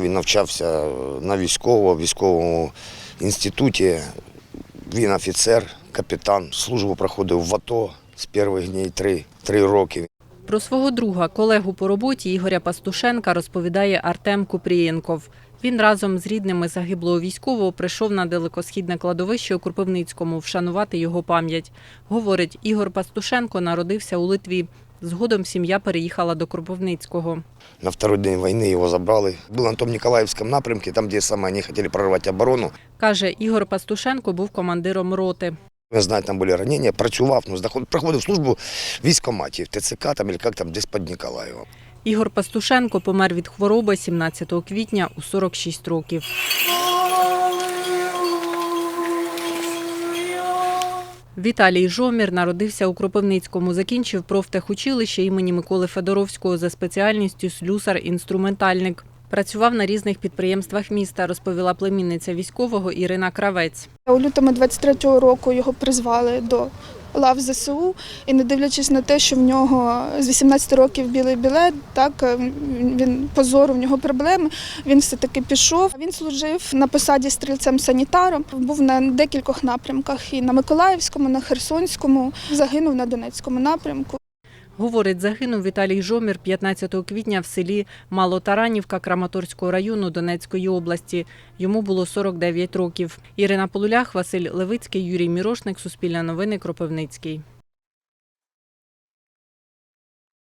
Він навчався на військовому, військовому інституті. Він офіцер, капітан. Службу проходив в АТО з перших днів три, три роки. Про свого друга, колегу по роботі Ігоря Пастушенка розповідає Артем Купрієнков. Він разом з рідними загиблого військового прийшов на далекосхідне кладовище у Кропивницькому вшанувати його пам'ять. Говорить, Ігор Пастушенко народився у Литві. Згодом сім'я переїхала до Кропивницького. На второй день війни його забрали. Був на тому Ніколаївському напрямку, там, де саме вони хотіли прорвати оборону. Каже, Ігор Пастушенко був командиром роти. Я знаю, там були ранення, працював, ну, проходив службу в військкоматі, в ТЦК там, як там, десь під Ніколаєвом. Ігор Пастушенко помер від хвороби 17 квітня у 46 років. Віталій Жомір народився у Кропивницькому, закінчив профтехучилище імені Миколи Федоровського за спеціальністю слюсар-інструментальник. Працював на різних підприємствах міста, розповіла племінниця військового Ірина Кравець. У лютому 23-го року його призвали до лав ЗСУ, і не дивлячись на те, що в нього з 18 років білий білет, так е, він позору, в нього проблеми. Він все таки пішов. Він служив на посаді стрільцем-санітаром. Був на декількох напрямках і на Миколаївському, на Херсонському. Загинув на Донецькому напрямку. Говорить, загинув Віталій Жомір 15 квітня в селі Малотаранівка Краматорського району Донецької області. Йому було 49 років. Ірина Полулях, Василь Левицький, Юрій Мірошник, Суспільне новини, Кропивницький.